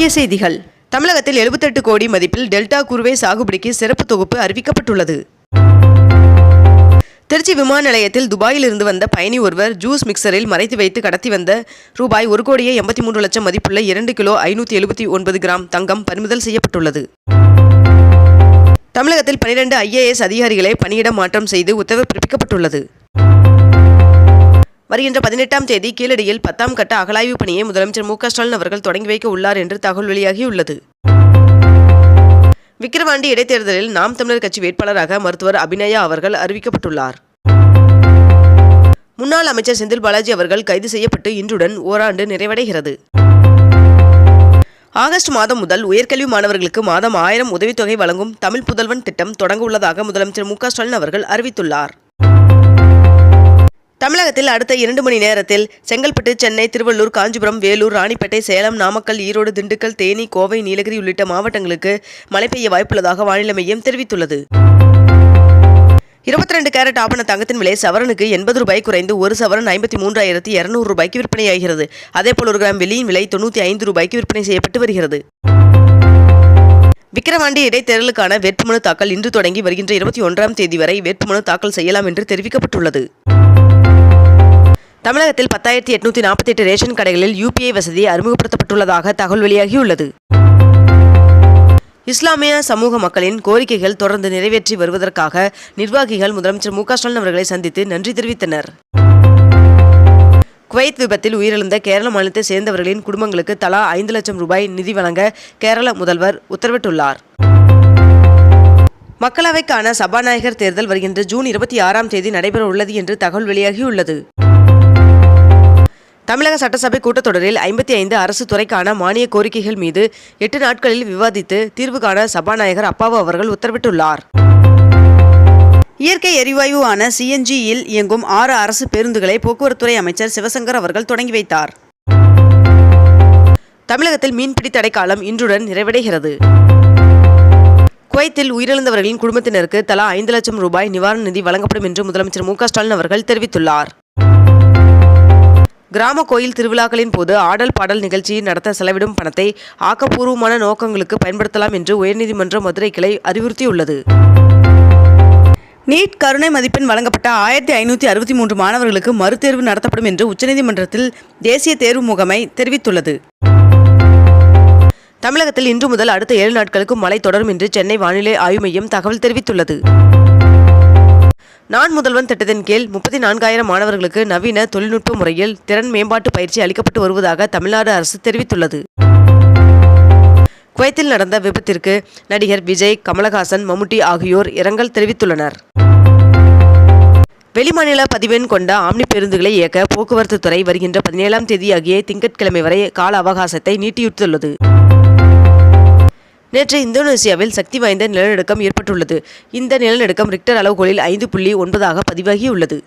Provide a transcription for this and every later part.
முக்கிய செய்திகள். தமிழகத்தில் 78 கோடி மதிப்பில் டெல்டா குறுவை சாகுபடிக்கு சிறப்பு தொகுப்பு அறிவிக்கப்பட்டுள்ளது. திருச்சி விமான நிலையத்தில் துபாயில் இருந்து வந்த பயணி ஒருவர் ஜூஸ் மிக்சரில் மறைத்து வைத்து கடத்தி வந்த ரூபாய் ஒரு கோடியே எண்பத்தி மூன்று லட்சம் மதிப்புள்ள இரண்டு கிலோ ஐநூற்றி எழுபத்தி ஒன்பது கிராம் தங்கம் பறிமுதல் செய்யப்பட்டுள்ளது. தமிழகத்தில் 12 ஐஏஎஸ் அதிகாரிகளை பணியிட மாற்றம் செய்து உத்தரவு பிறப்பிக்கப்பட்டுள்ளது. வருகின்ற பதினெட்டாம் தேதி கீழடியில் பத்தாம் கட்ட அகலாய்வு பணியை முதலமைச்சர் மு ஸ்டாலின் அவர்கள் தொடங்கி வைக்க உள்ளார் என்று தகவல் வெளியாகியுள்ளது. விக்கிரவாண்டி இடைத்தேர்தலில் நாம் தமிழர் கட்சி வேட்பாளராக மருத்துவர் அபிநயா அவர்கள் அறிவிக்கப்பட்டுள்ளார். முன்னாள் அமைச்சர் செந்தில் பாலாஜி அவர்கள் கைது செய்யப்பட்டு இன்றுடன் ஓராண்டு நிறைவடைகிறது. ஆகஸ்ட் மாதம் முதல் உயர்கல்வி மாணவர்களுக்கு மாதம் ஆயிரம் உதவித்தொகை வழங்கும் தமிழ் புதல்வன் திட்டம் தொடங்க உள்ளதாக முதலமைச்சர் மு ஸ்டாலின் அவர்கள் அறிவித்துள்ளார். தமிழகத்தில் அடுத்த இரண்டு மணி நேரத்தில் செங்கல்பட்டு சென்னை திருவள்ளூர் காஞ்சிபுரம் வேலூர் ராணிப்பேட்டை சேலம் நாமக்கல் ஈரோடு திண்டுக்கல் தேனி கோவை நீலகிரி உள்ளிட்ட மாவட்டங்களுக்கு மழை பெய்ய வாய்ப்புள்ளதாக வானிலை மையம் தெரிவித்துள்ளது. இருபத்தி ரெண்டு கேரட் ஆபண தங்கத்தின் விலை சவரனுக்கு எண்பது ரூபாய் குறைந்து ஒரு சவரன் ஐம்பத்தி மூன்றாயிரத்தி இரநூறு ரூபாய்க்கு விற்பனையாகிறது. அதேபோல் ஒரு கிராம் வெள்ளியின் விலை தொண்ணூற்றி ஐந்து ரூபாய்க்கு விற்பனை செய்யப்பட்டு வருகிறது. விக்கிரவாண்டி இடைத்தேர்தலுக்கான வேட்புமனு தாக்கல் இன்று தொடங்கி வருகின்ற இருபத்தி ஒன்றாம் தேதி வரை வேட்புமனு தாக்கல் செய்யலாம் என்று தெரிவிக்கப்பட்டுள்ளது. தமிழகத்தில் பத்தாயிரத்தி எட்நூத்தி நாற்பத்தி எட்டு ரேஷன் கடைகளில் யூபிஐ வசதி அறிமுகப்படுத்தப்பட்டுள்ளதாக தகவல் வெளியாகியுள்ளது. இஸ்லாமிய சமூக மக்களின் கோரிக்கைகள் தொடர்ந்து நிறைவேற்றி வருவதற்காக நிர்வாகிகள் முதலமைச்சர் மு க ஸ்டாலின் அவர்களை சந்தித்து நன்றி தெரிவித்தனர். குவைத் விபத்தில் உயிரிழந்த கேரள மாநிலத்தை சேர்ந்தவர்களின் குடும்பங்களுக்கு தலா ஐந்து லட்சம் ரூபாய் நிதி வழங்க கேரள முதல்வர் உத்தரவிட்டுள்ளார். மக்களவைக்கான சபாநாயகர் தேர்தல் வருகின்ற ஜூன் இருபத்தி ஆறாம் தேதி நடைபெற உள்ளது என்று தகவல் வெளியாகியுள்ளது. தமிழக சட்டசபை கூட்டத்தொடரில் ஐம்பத்தி ஐந்து அரசு துறைக்கான மானிய கோரிக்கைகள் மீது எட்டு நாட்களில் விவாதித்து தீர்வு காண சபாநாயகர் அப்பாவு அவர்கள் உத்தரவிட்டுள்ளார். இயற்கை எரிவாயுவான சிஎன்ஜியில் இயங்கும் ஆறு அரசு பேருந்துகளை போக்குவரத்துறை அமைச்சர் சிவசங்கர் அவர்கள் தொடங்கி வைத்தார். தமிழகத்தில் மீன்பிடி தடைக்காலம் இன்றுடன் நிறைவடைகிறது. குவைத்தில் உயிரிழந்தவர்களின் குடும்பத்தினருக்கு தலா ஐந்து லட்சம் ரூபாய் நிவாரண நிதி வழங்கப்படும் என்று முதலமைச்சர் மு க ஸ்டாலின் அவர்கள் தெரிவித்துள்ளார். கிராம கோயில் திருவிழாக்களின் போது ஆடல் பாடல் நிகழ்ச்சியை நடத்த செலவிடும் பணத்தை ஆக்கப்பூர்வமான நோக்கங்களுக்கு பயன்படுத்தலாம் என்று உயர்நீதிமன்ற மதுரை கிளை அறிவுறுத்தியுள்ளது. நீட் கருணை மதிப்பெண் வழங்கப்பட்ட ஆயிரத்தி ஐநூற்றி அறுபத்தி மூன்று மாணவர்களுக்கு மறுதேர்வு நடத்தப்படும் என்று உச்சநீதிமன்றத்தில் தேசிய தேர்வு முகமை தெரிவித்துள்ளது. தமிழகத்தில் இன்று முதல் அடுத்த ஏழு நாட்களுக்கு மழை தொடரும் என்று சென்னை வானிலை ஆய்வு மையம் தகவல் தெரிவித்துள்ளது. நான் முதல்வன் திட்டத்தின் கீழ் முப்பத்தி நான்காயிரம் மாணவர்களுக்கு நவீன தொழில்நுட்ப முறையில் திறன் மேம்பாட்டு பயிற்சி அளிக்கப்பட்டு வருவதாக தமிழ்நாடு அரசு தெரிவித்துள்ளது. குவைத்தில் நடந்த விபத்திற்கு நடிகர் விஜய் கமலஹாசன் மம்முட்டி ஆகியோர் இரங்கல் தெரிவித்துள்ளனர். வெளிமாநில பதிவெண் கொண்ட ஆம்னி பேருந்துகளை இயக்க போக்குவரத்து துறை வருகின்ற பதினேழாம் தேதி திங்கட்கிழமை வரை கால அவகாசத்தை நீட்டியுட்டுள்ளது நேற்று இந்தோனேசியாவில் சக்தி வாய்ந்த நிலநடுக்கம் ஏற்பட்டுள்ளது. இந்த நிலநடுக்கம் ரிக்டர் அளவுகோலில் ஐந்து புள்ளி ஒன்பதாக பதிவாகியுள்ளது.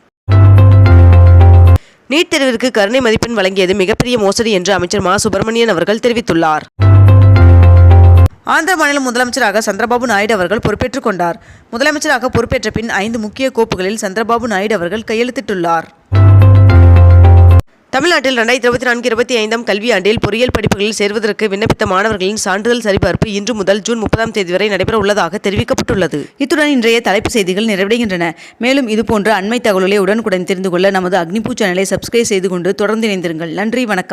நீட் தேர்விற்கு கருணை மதிப்பெண் வழங்கியது மிகப்பெரிய மோசடி என்று அமைச்சர் மா. சுப்பிரமணியன் அவர்கள் தெரிவித்துள்ளார். ஆந்திர மாநில முதலமைச்சராக சந்திரபாபு நாயுடு அவர்கள் பொறுப்பேற்றுக் கொண்டார். முதலமைச்சராக பொறுப்பேற்ற பின் ஐந்து முக்கிய கோப்புகளில் சந்திரபாபு நாயுடு அவர்கள் கையெழுத்திட்டுள்ளார். தமிழ்நாட்டில் ரெண்டாயிரத்தி இருபத்தி நான்கு இருபத்தி ஐந்தாம் கல்வியாண்டில் பொறியியல் படிப்புகளில் சேர்வதற்கு விண்ணப்பித்த மாணவர்களின் சான்றிதழ் சரிபார்ப்பு இன்று முதல் ஜூன் முப்பதாம் தேதி வரை நடைபெற உள்ளதாக தெரிவிக்கப்பட்டுள்ளது. இத்துடன் இன்றைய தலைப்பு செய்திகள் நிறைவடைகின்றன. மேலும் இதுபோன்ற அண்மை தகவல்களை உடனுக்குடன் தெரிந்து கொள்ள நமது அக்னிபூ சேனலை சப்ஸ்கிரைப் செய்து கொண்டு தொடர்ந்து இணைந்திருங்கள். நன்றி வணக்கம்.